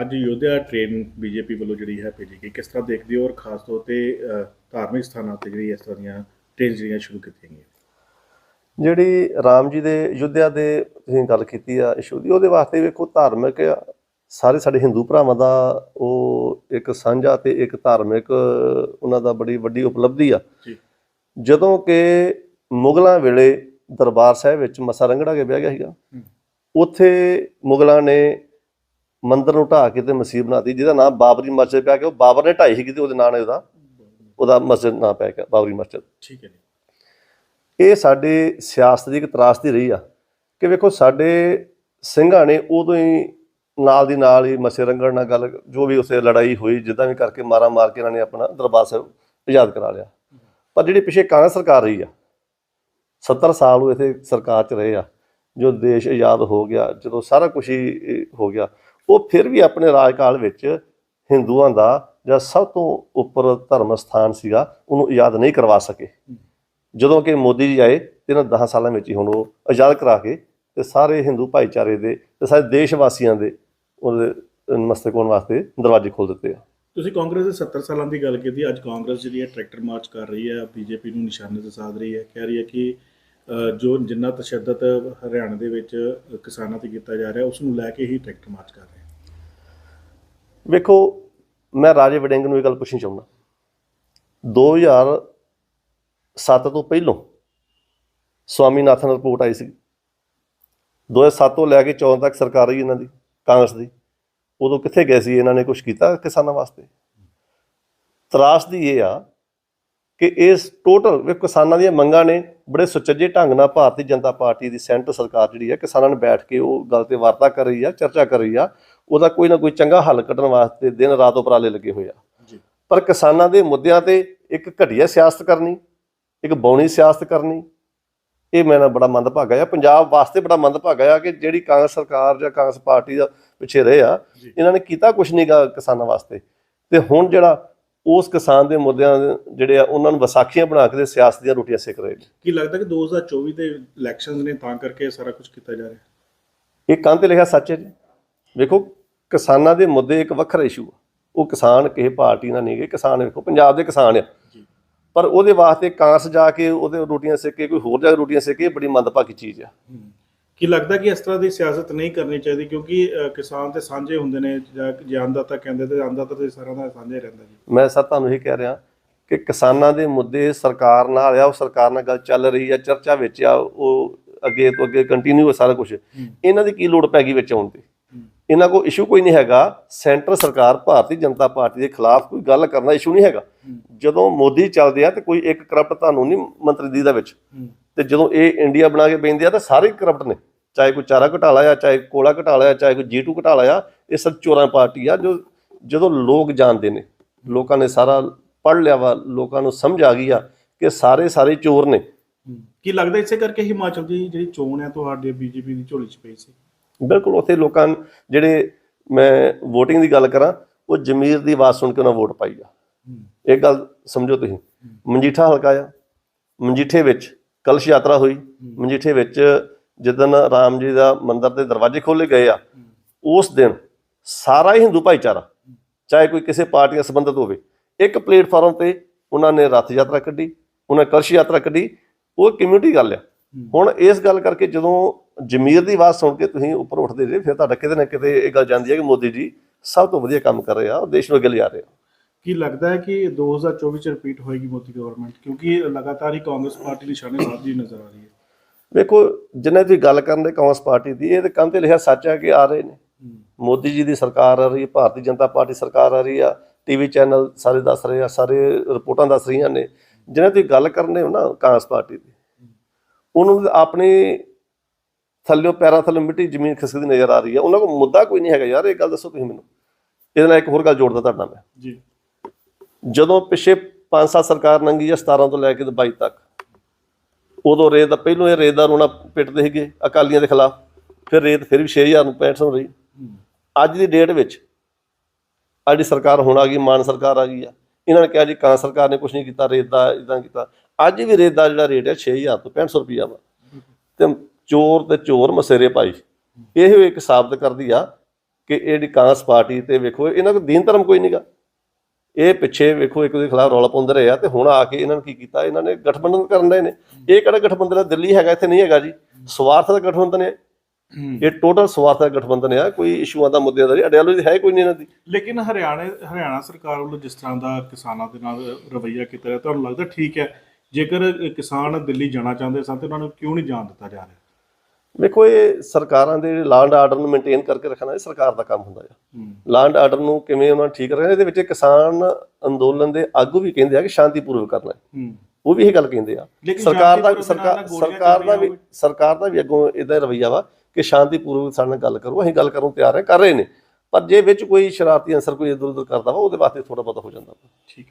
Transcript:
ਅੱਜ ਯੋਧਿਆ train BJP ਵੱਲੋਂ ਜਿਹੜੀ ਹੈ ਭੇਜੀ ਗਈ। ਕਿਸ ਤਰ੍ਹਾਂ ਦੇਖਦੇ ਹੋ ਔਰ ਖਾਸ ਤੌਰ ਤੇ ਧਾਰਮਿਕ ਸਥਾਨਾਂ ਤੇ ਜਿਹੜੀ ਇਸ ਤਰ੍ਹਾਂ ਦੀਆਂ ਟ੍ਰੇਨ ਜਿਹੜੀਆਂ ਸ਼ੁਰੂ ਕੀਤੀਆਂ ਗਈਆਂ? ਜਿਹੜੀ ਰਾਮ ਜੀ ਦੇ ਯੁੱਧਿਆ ਦੇ ਤੁਸੀਂ ਗੱਲ ਕੀਤੀ ਆ ਇਸ਼ੂ ਦੀ ਉਹਦੇ ਵਾਸਤੇ ਵੇਖੋ ਧਾਰਮਿਕ ਸਾਰੇ ਸਾਡੇ ਹਿੰਦੂ ਭਰਾਵਾਂ ਦਾ ਉਹ ਇੱਕ ਸਾਂਝਾ ਤੇ ਇੱਕ ਧਾਰਮਿਕ ਉਹਨਾਂ ਦਾ ਬੜੀ ਵੱਡੀ ਉਪਲਬਧੀ ਆ। ਜੀ। ਜਦੋਂ ਕਿ ਮੁਗਲਾਂ ਵੇਲੇ ਦਰਬਾਰ ਸਾਹਿਬ ਵਿੱਚ ਮਸਾ ਰੰਗੜਾ ਕੇ ਵਿਆਹ ਗਿਆ ਸੀਗਾ ਉੱਥੇ ਮੁਗਲਾਂ ਨੇ ਮੰਦਿਰ ਨੂੰ ਢਾਹ ਕੇ ਤੇ ਮਸਜਿਦ ਬਣਾਤੀ ਜਿਹਦਾ ਨਾਮ ਬਾਬਰੀ ਮਸਜਿਦ ਪਿਆ ਗਿਆ ਉਹ ਬਾਬਰ ਨੇ ਢਾਈ ਸੀਗੀ ਤੇ ਉਹਦੇ ਨਾਂ ਨੇ ਉਹਦਾ ਉਹਦਾ ਮਸਜਿਦ ਨਾਂ ਪੈ ਗਿਆ ਬਾਬਰੀ ਮਸਜਿਦ। ਠੀਕ ਹੈ ਜੀ। ਇਹ ਸਾਡੇ ਸਿਆਸਤ ਦੀ ਇੱਕ ਤਰਾਸਦੀ ਰਹੀ ਆ ਕਿ ਵੇਖੋ ਸਾਡੇ ਸਿੰਘਾਂ ਨੇ ਉਦੋਂ ਹੀ ਨਾਲ ਦੀ ਨਾਲ ਹੀ ਮਸੇ ਰੰਗਣ ਨਾਲ ਗੱਲ ਜੋ ਵੀ ਉਸੇ ਲੜਾਈ ਹੋਈ ਜਿੱਦਾਂ ਵੀ ਕਰਕੇ ਮਾਰਾ ਮਾਰ ਕੇ ਇਹਨਾਂ ਨੇ ਆਪਣਾ ਦਰਬਾਰ ਸਾਹਿਬ ਆਜ਼ਾਦ ਕਰਾ ਲਿਆ। ਪਰ ਜਿਹੜੀ ਪਿਛੇ ਕਾਂਗਰਸ ਸਰਕਾਰ ਰਹੀ ਆ 70 ਸਾਲ ਉਹ ਇੱਥੇ ਸਰਕਾਰ 'ਚ ਰਹੇ ਆ ਜੋ ਦੇਸ਼ ਆਜ਼ਾਦ ਹੋ ਗਿਆ ਜਦੋਂ ਸਾਰਾ ਕੁਝ ਹੀ ਹੋ ਗਿਆ ਉਹ ਫਿਰ ਵੀ ਆਪਣੇ ਰਾਜਕਾਲ ਵਿੱਚ ਹਿੰਦੂਆਂ ਦਾ ਜਿਹੜਾ ਸਭ ਤੋਂ ਉੱਪਰ ਧਰਮ ਸਥਾਨ ਸੀਗਾ, ਉਹਨੂੰ ਆਜ਼ਾਦ ਨਹੀਂ ਕਰਵਾ ਸਕੇ। ਜਦੋਂ ਕਿ ਮੋਦੀ ਜੀ ਆਏ ਇਹਨਾਂ 10 ਸਾਲਾਂ ਵਿੱਚ ਹੀ ਹੁਣ ਉਹ ਆਜ਼ਾਦ ਕਰਾ ਕੇ ਤੇ ਸਾਰੇ ਹਿੰਦੂ ਭਾਈਚਾਰੇ ਦੇ ਤੇ ਸਾਰੇ ਦੇਸ਼ ਵਾਸੀਆਂ ਦੇ ਉਹਦੇ ਮਸਤਕ ਹੋਣ ਵਾਸਤੇ ਦਰਵਾਜ਼ੇ ਖੋਲ ਦਿੱਤੇ ਆ। ਤੁਸੀਂ ਕਾਂਗਰਸ ਦੇ 70 ਸਾਲਾਂ ਦੀ ਗੱਲ ਕੀਤੀ, ਅੱਜ ਕਾਂਗਰਸ ਜਿਹੜੀ ਹੈ, ਟਰੈਕਟਰ ਮਾਰਚ ਕਰ ਰਹੀ ਹੈ, ਬੀਜੇਪੀ ਨੂੰ ਨਿਸ਼ਾਨੇ ਤੇ ਸਾਧ ਰਹੀ ਹੈ, ਕਹਿ ਰਹੀ ਹੈ ਕਿ ਜੋ ਜਿੰਨਾ ਤਸ਼ੱਦਦ ਹਰਿਆਣਾ ਦੇ ਵਿੱਚ ਕਿਸਾਨਾਂ ਤੇ ਕੀਤਾ ਜਾ ਰਿਹਾ ਉਸ ਨੂੰ ਲੈ ਕੇ ਹੀ ਟਰੈਕਟਰ ਮਾਰਚ ਕਰ ਰਹੇ ਹੈ। ਵੇਖੋ, ਮੈਂ ਰਾਜੇ ਵੜਿੰਗ ਨੂੰ ਇਹ ਗੱਲ ਪੁੱਛਣੀ ਚਾਹੁੰਦਾ। 2007 ਤੋਂ ਪਹਿਲਾਂ ਸਵਾਮੀਨਾਥਨ ਰਿਪੋਰਟ ਆਈ ਸੀ। 2007 ਤੋਂ ਲੈ ਕੇ 14 ਤੱਕ ਸਰਕਾਰ ਰਹੀ ਇਹਨਾਂ ਦੀ, ਕਾਂਗਰਸ ਦੀ। ਉਦੋਂ ਕਿੱਥੇ ਗਏ ਸੀ? ਇਹਨਾਂ ਨੇ ਕੁਝ ਕੀਤਾ ਕਿਸਾਨਾਂ ਵਾਸਤੇ? ਤਰਾਸ ਦੀ ਇਹ ਆ ਕਿ ਇਸ ਟੋਟਲ ਵੀ ਕਿਸਾਨਾਂ ਦੀਆਂ ਮੰਗਾਂ ਨੇ ਬੜੇ ਸੁਚੱਜੇ ਢੰਗ ਨਾਲ ਭਾਰਤੀ ਜਨਤਾ ਪਾਰਟੀ ਦੀ ਸੈਂਟਰ ਸਰਕਾਰ ਜਿਹੜੀ ਹੈ ਕਿਸਾਨਾਂ ਨਾਲ ਬੈਠ ਕੇ ਉਹ ਗੱਲ ਤੇ ਵਾਰਤਾ ਕਰ ਰਹੀ ਆ ਚਰਚਾ ਕਰ ਰਹੀ ਆ ਉਹਦਾ ਕੋਈ ਨਾ ਕੋਈ ਚੰਗਾ ਹੱਲ ਕੱਢਣ ਵਾਸਤੇ ਦਿਨ ਰਾਤ ਉਪਰਾਲੇ ਲੱਗੇ ਹੋਏ ਆ। ਪਰ ਕਿਸਾਨਾਂ ਦੇ ਮੁੱਦਿਆਂ ਤੇ ਇੱਕ ਘਟੀਆ ਸਿਆਸਤ ਕਰਨੀ ਇੱਕ ਬੌਣੀ ਸਿਆਸਤ ਕਰਨੀ ਇਹ ਮੈਨਾਂ ਬੜਾ ਮੰਦਭਾਗਾ ਆ ਪੰਜਾਬ ਵਾਸਤੇ ਬੜਾ ਮੰਦਭਾਗਾ ਆ ਕਿ ਜਿਹੜੀ ਕਾਂਗਰਸ ਸਰਕਾਰ ਜਾਂ ਕਾਂਗਰਸ ਪਾਰਟੀ ਦਾ ਪਿੱਛੇ ਰਹੇ ਆ। ਇਹਨਾਂ ਨੇ ਕੀਤਾ ਕੁਝ ਨਹੀਂਗਾ ਕਿਸਾਨਾਂ ਵਾਸਤੇ। ਤੇ ਹੁਣ ਜਿਹੜਾ ਉਸ ਕਿਸਾਨ ਦੇ ਮੁੱਦਿਆਂ ਜਿਹੜੇ ਆ ਉਹਨਾਂ ਨੂੰ ਵਿਸਾਖੀਆਂ ਬਣਾ ਕੇ ਤੇ ਸਿਆਸਤ ਦੀਆਂ ਰੋਟੀਆਂ ਸੇਕ ਰਹੇ ਨੇ। ਕੀ ਲੱਗਦਾ ਕਿ 2024 ਦੇ ਇਲੈਕਸ਼ਨਸ ਨੇ ਤਾਂ ਕਰਕੇ ਇਹ ਸਾਰਾ ਕੁਝ ਕੀਤਾ ਜਾ ਰਿਹਾ? ਇਹ ਕੰਨ ਤੇ ਲਿਖਿਆ ਸੱਚ ਹੈ ਜੀ। ਵੇਖੋ ਕਿਸਾਨਾਂ ਦੇ ਮੁੱਦੇ ਇੱਕ ਵੱਖਰਾ ਇਸ਼ੂ ਆ। ਉਹ ਕਿਸਾਨ ਕਿਸੇ ਪਾਰਟੀ ਨਾਲ ਨਹੀਂ ਗਏ ਕਿਸਾਨ ਵੇਖੋ ਪੰਜਾਬ ਦੇ ਕਿਸਾਨ ਆ। ਪਰ ਉਹਦੇ ਵਾਸਤੇ ਕਾਂਗਰਸ ਜਾ ਕੇ ਉਹਦੇ ਰੋਟੀਆਂ ਸੇਕੇ ਕੋਈ ਹੋਰ ਜਾ ਕੇ ਰੋਟੀਆਂ ਸੇਕੇ ਬੜੀ ਮੰਦਭਾਗੀ ਚੀਜ਼ ਆ। ਕੀ ਲੱਗਦਾ ਕਿ ਇਸ ਤਰ੍ਹਾਂ ਦੀ ਸਿਆਸਤ ਨਹੀਂ ਕਰਨੀ ਚਾਹੀਦੀ ਕਿਉਂਕਿ ਅ, ਕਿਸਾਨ ਤੇ ਸਾਂਝੇ ਹੁੰਦੇ ਨੇ ਜਾਂ ਜੇ ਅੰਨਦਾਤਾ ਕਹਿੰਦੇ ਤੇ ਅੰਨਦਾਤਾ ਤੇ ਸਾਰਿਆਂ ਦਾ ਸਾਂਝਾ ਰਹਿੰਦਾ ਜੀ। ਮੈਂ ਸਰ ਤੁਹਾਨੂੰ ਇਹ ਕਹਿ ਰਿਹਾ ਕਿ ਕਿਸਾਨਾਂ ਦੇ ਮੁੱਦੇ ਸਰਕਾਰ ਨਾਲ ਆ ਉਹ ਸਰਕਾਰ ਨਾਲ ਗੱਲ ਚੱਲ ਰਹੀ ਆ ਚਰਚਾ ਵਿੱਚ ਆ ਉਹ ਅੱਗੇ ਤੋਂ ਅੱਗੇ ਕੰਟੀਨਿਊ ਹੈ ਸਾਰਾ ਕੁਝ ਇਹਨਾਂ ਦੀ ਕੀ ਲੋੜ ਪੈ ਗਈ ਵਿੱਚ ਆਉਣ ਦੀ ਇਹਨਾਂ ਕੋਲ ਇਸ਼ੂ ਕੋਈ ਨਹੀਂ ਹੈਗਾ। ਸੈਂਟਰ ਸਰਕਾਰ ਭਾਰਤੀ ਜਨਤਾ ਪਾਰਟੀ ਦੇ ਖਿਲਾਫ ਕੋਈ ਗੱਲ ਕਰਨਾ ਇਸ਼ੂ ਨਹੀਂ ਹੈਗਾ। ਜਦੋਂ ਮੋਦੀ ਚੱਲਦੇ ਆ ਤੇ ਕੋਈ ਇੱਕ ਕਰਪਟ ਤੁਹਾਨੂੰ ਨਹੀਂ ਮੰਤਰੀ ਦੀ ਦਾ ਵਿੱਚ। ਤੇ ਜਦੋਂ ਇਹ ਇੰਡੀਆ ਬਣਾ ਕੇ ਬੈਂਦੇ ਆ ਤਾਂ ਸਾਰੇ ਕਰਪਟ ਨੇ ਚਾਹੇ ਕੋਈ ਚਾਰਾ ਘਟਾਲਾ ਆ ਚਾਹੇ ਕੋਲਾ ਘਟਾਲਾ ਆ ਚਾਹੇ ਕੋਈ ਜੀਟੂ ਘਟਾਲਾ ਆ ਇਹ ਸਭ ਚੋਰਾਂ ਪਾਰਟੀ ਆ ਜੋ ਜਦੋਂ ਲੋਕ ਜਾਣਦੇ ਨੇ ਲੋਕਾਂ ਨੇ ਸਾਰਾ ਪੜ ਲਿਆ ਵਾ ਲੋਕਾਂ ਨੂੰ ਸਮਝ ਆ ਗਈ ਆ ਕਿ ਸਾਰੇ ਸਾਰੇ ਚੋਰ ਨੇ। ਕੀ ਲੱਗਦਾ ਇਸੇ ਕਰਕੇ ਹਿਮਾਚਲ ਦੀ ਜਿਹੜੀ ਚੋਣ ਹੈ ਤੁਹਾਡੇ ਬੀਜੇਪੀ ਦੀ ਝੋਲੀ 'ਚ ਪਈ ਸੀ ਬਿਲਕੁਲ ਉੱਥੇ ਲੋਕਾਂ ਜਿਹੜੇ ਮੈਂ VOTING ਦੀ ਗੱਲ ਕਰਾਂ ਉਹ ਜ਼ਮੀਰ ਦੀ ਆਵਾਜ਼ ਸੁਣ ਕੇ ਉਹਨਾਂ ਵੋਟ ਪਾਈ ਆ। ਇੱਕ ਗੱਲ ਸਮਝੋ ਤੁਸੀਂ ਮਨਜੀਠਾ ਹਲਕਾ ਆ ਮਨਜੀਠੇ ਵਿੱਚ ਕਲਸ਼ ਯਾਤਰਾ ਹੋਈ ਮਨਜੀਠੇ ਵਿੱਚ ਜਿੱਦਨ ਰਾਮ ਜੀ ਦਾ ਮੰਦਿਰ ਦੇ ਦਰਵਾਜ਼ੇ ਖੋਲੇ ਗਏ ਆ ਉਸ ਦਿਨ ਸਾਰਾ ਹੀ ਹਿੰਦੂ ਭਾਈਚਾਰਾ ਚਾਹੇ ਕੋਈ ਕਿਸੇ ਪਾਰਟੀ ਨਾਲ ਸੰਬੰਧਿਤ ਹੋਵੇ ਇੱਕ ਪਲੇਟਫਾਰਮ ਤੇ ਉਹਨਾਂ ਨੇ ਰੱਥ ਯਾਤਰਾ ਕੱਢੀ ਉਹਨਾਂ ਕਲਸ਼ ਯਾਤਰਾ ਕੱਢੀ ਉਹ ਕਮਿਊਨਿਟੀ ਗੱਲ ਆ। ਹੁਣ ਇਸ ਗੱਲ ਕਰਕੇ ਜਦੋਂ ਜ਼ਮੀਰ ਦੀ ਆਵਾਜ਼ ਸੁਣ ਕੇ ਤੁਸੀਂ ਉੱਪਰ ਉੱਠਦੇ ਜੇ ਫਿਰ ਤੁਹਾਡਾ ਕਿਤੇ ਨਾ ਕਿਤੇ ਇਹ ਗੱਲ ਜਾਂਦੀ ਹੈ ਕਿ ਮੋਦੀ ਜੀ ਸਭ ਤੋਂ ਵਧੀਆ ਕੰਮ ਕਰ ਰਹੇ ਆ ਔਰ ਦੇਸ਼ ਨੂੰ ਅੱਗੇ ਲਿਜਾ ਰਹੇ ਆ। ਕੀ ਲੱਗਦਾ ਹੈ ਕਿ 2024 ਚ ਰਿਪੀਟ ਹੋਏਗੀ ਮੋਦੀ ਗਵਰਨਮੈਂਟ ਕਿਉਂਕਿ ਲਗਾਤਾਰ ਹੀ ਕਾਂਗਰਸ ਪਾਰਟੀ ਨਿਸ਼ਾਨੇ ਸਾਧਦੀ ਨਜ਼ਰ ਆ ਰਹੀ ਹੈ। ਵੇਖੋ ਜਿੰਨੇ ਤੁਸੀਂ ਗੱਲ ਕਰਨ ਦੇ ਕਾਂਗਰਸ ਪਾਰਟੀ ਦੀ ਇਹ ਤੇ ਕੰਨ ਤੇ ਲਿਖਿਆ ਸੱਚ ਹੈ ਕਿ ਆ ਰਹੇ ਨੇ। ਮੋਦੀ ਜੀ ਦੀ ਸਰਕਾਰ ਆ ਰਹੀ ਹੈ ਭਾਰਤੀ ਜਨਤਾ ਪਾਰਟੀ ਸਰਕਾਰ ਆ ਰਹੀ ਆ ਟੀਵੀ ਚੈਨਲ ਸਾਰੇ ਦੱਸ ਰਹੇ ਆ ਸਾਰੇ ਰਿਪੋਰਟਾਂ ਦੱਸ ਰਹੀਆਂ ਨੇ। ਜਿਹਨਾਂ ਤੁਸੀਂ ਗੱਲ ਕਰਨੇ ਹੋ ਨਾ ਕਾਂਗਰਸ ਪਾਰਟੀ ਦੀ ਉਹਨੂੰ ਆਪਣੀ ਥੱਲਿਓ ਪੈਰਾਂ ਥੱਲੇ ਮਿੱਟੀ ਜ਼ਮੀਨ ਖਿਸਕਦੀ ਨਜ਼ਰ ਆ ਰਹੀ ਹੈ। ਉਹਨਾਂ ਕੋਲ ਮੁੱਦਾ ਕੋਈ ਨਹੀਂ ਹੈਗਾ ਯਾਰ ਇਹ ਗੱਲ ਦੱਸੋ ਤੁਸੀਂ ਮੈਨੂੰ। ਇਹਦੇ ਨਾਲ ਇੱਕ ਹੋਰ ਗੱਲ ਜੋੜਦਾ ਤੁਹਾਡਾ ਮੈਂ। ਜੀ। ਜਦੋਂ ਪਿਛੇ 5 ਸਾਲ ਸਰਕਾਰ ਨੰਗੀ ਆ 17 ਤੋਂ ਲੈ ਕੇ ਤੇ 22 ਤੱਕ, ਉਦੋਂ ਰੇਤ ਦਾ ਪਹਿਲੋਂ ਇਹ ਰੇਤ ਦਾ ਰੋਣਾ ਪਿੱਟਦੇ ਸੀਗੇ ਅਕਾਲੀਆਂ ਦੇ ਖਿਲਾਫ, ਫਿਰ ਰੇਤ ਫਿਰ ਵੀ 6000 ਨੂੰ 6500 ਰਹੀ। ਅੱਜ ਦੀ ਡੇਟ ਵਿੱਚ ਅੱਜ ਸਰਕਾਰ ਹੁਣ ਆ ਗਈ, ਮਾਨ ਸਰਕਾਰ ਆ ਗਈ ਆ। ਇਹਨਾਂ ਨੇ ਕਿਹਾ ਜੀ ਕਾਂ ਸਰਕਾਰ ਨੇ ਕੁਝ ਨਹੀਂ ਕੀਤਾ, ਰੇਤ ਦਾ ਇਦਾਂ ਕੀਤਾ। ਅੱਜ ਵੀ ਰੇਤ ਦਾ ਜਿਹੜਾ ਰੇਟ ਹੈ 6000 ਤੋਂ 6500 ਰੁਪਈਆ ਵਾ। ਤੇ ਚੋਰ ਤੇ ਚੋਰ ਮਸੇਰੇ ਭਾਈ, ਇਹ ਇੱਕ ਸਾਬਤ ਕਰਦੀ ਆ ਕਿ ਇਹ ਜਿਹੜੀ ਕਾਂਗਰਸ ਪਾਰਟੀ ਤੇ ਵੇਖੋ, ਇਹਨਾਂ ਕੋਲ ਦੀਨ ਧਰਮ ਕੋਈ ਨਹੀਂਗਾ ਇਹ ਪਿੱਛੇ ਵੇਖੋ ਇੱਕ ਦੂਜੇ ਖਿਲਾਫ ਰੌਲਾ ਪਾਉਂਦੇ ਰਹੇ ਆ ਤੇ ਹੁਣ ਆ ਕੇ ਇਹਨਾਂ ਨੇ ਕੀ ਕੀਤਾ? ਇਹਨਾਂ ਨੇ ਗਠਬੰਧਨ ਕਰਨ ਦੇ ਨੇ। ਇਹ ਕਿਹੜਾ ਗਠਬੰਧਨ ਹੈ ਦਿੱਲੀ ਹੈਗਾ ਇੱਥੇ ਨਹੀਂ ਹੈਗਾ ਜੀ। ਸਵਾਰਥ ਦਾ ਗਠਬੰਧਨ ਹੈ। ਇਹ ਟੋਟਲ ਸਵਾਰਥ ਦਾ ਗਠਬੰਧਨ ਹੈ ਕੋਈ ਇਸ਼ੂਆਂ ਦਾ ਮੁੱਦਿਆਂ ਦਾ ਆਈਡੀਓਲੋਜੀ ਹੈ ਕੋਈ ਨਹੀਂ ਇਹਨਾਂ ਦੀ। ਲੇਕਿਨ ਹਰਿਆਣਾ ਹਰਿਆਣਾ ਸਰਕਾਰ ਵੱਲੋਂ ਜਿਸ ਤਰ੍ਹਾਂ ਦਾ ਕਿਸਾਨਾਂ ਦੇ ਨਾਲ ਰਵੱਈਆ ਕੀਤਾ ਰਿਹਾ ਤੁਹਾਨੂੰ ਲੱਗਦਾ ਠੀਕ ਹੈ? ਜੇਕਰ ਕਿਸਾਨ ਦਿੱਲੀ ਜਾਣਾ ਚਾਹੁੰਦੇ ਸਨ ਤੇ ਉਹਨਾਂ ਨੂੰ ਕਿਉਂ ਨਹੀਂ ਜਾਣ ਦਿੱਤਾ ਜਾ ਰਿਹਾ? ਵੇਖੋ ਇਹ ਸਰਕਾਰਾਂ ਦੇ ਲਾਅ ਐਂਡ ਆਰਡਰ ਨੂੰ ਮੇਨਟੇਨ ਕਰਕੇ ਰੱਖਣਾ ਇਹ ਸਰਕਾਰ ਦਾ ਕੰਮ ਹੁੰਦਾ ਹੈ। ਐਂਡ ਆਰਡਰ ਨੂੰ ਕਿਵੇਂ ਉਹਨਾਂ ਠੀਕ ਰੱਖਣਾ ਇਹਦੇ ਵਿੱਚ ਕਿਸਾਨ ਅੰਦੋਲਨ ਦੇ ਆਗੂ ਵੀ ਕਹਿੰਦੇ ਆ ਕਿ ਸ਼ਾਂਤੀਪੂਰਵਕ ਕਰਨਾ ਹੈ। ਉਹ ਵੀ ਇਹ ਗੱਲ ਕਹਿੰਦੇ ਆ। ਸਰਕਾਰ ਦਾ ਸਰਕਾਰ ਦਾ ਵੀ ਸਰਕਾਰ ਦਾ ਵੀ ਅੱਗੋਂ ਇਹਦਾ ਰਵਈਆ ਵਾ ਕਿ ਸ਼ਾਂਤੀਪੂਰਵਕ ਸਾਡੇ ਨਾਲ ਗੱਲ ਕਰੋ ਅਸੀਂ ਗੱਲ ਕਰਨ ਨੂੰ ਤਿਆਰ ਹੈ ਕਰ ਰਹੇ ਨੇ। ਪਰ ਜੇ ਵਿੱਚ ਕੋਈ ਸ਼ਰਾਰਤੀ ਅੰਸਰ ਕੋਈ ਇਧਰ ਉਧਰ ਕਰਦਾ ਵਾ ਉਹਦੇ ਵਾਸਤੇ ਥੋੜਾ ਬਹੁਤਾ ਹੋ ਜਾਂਦਾ ਠੀਕ।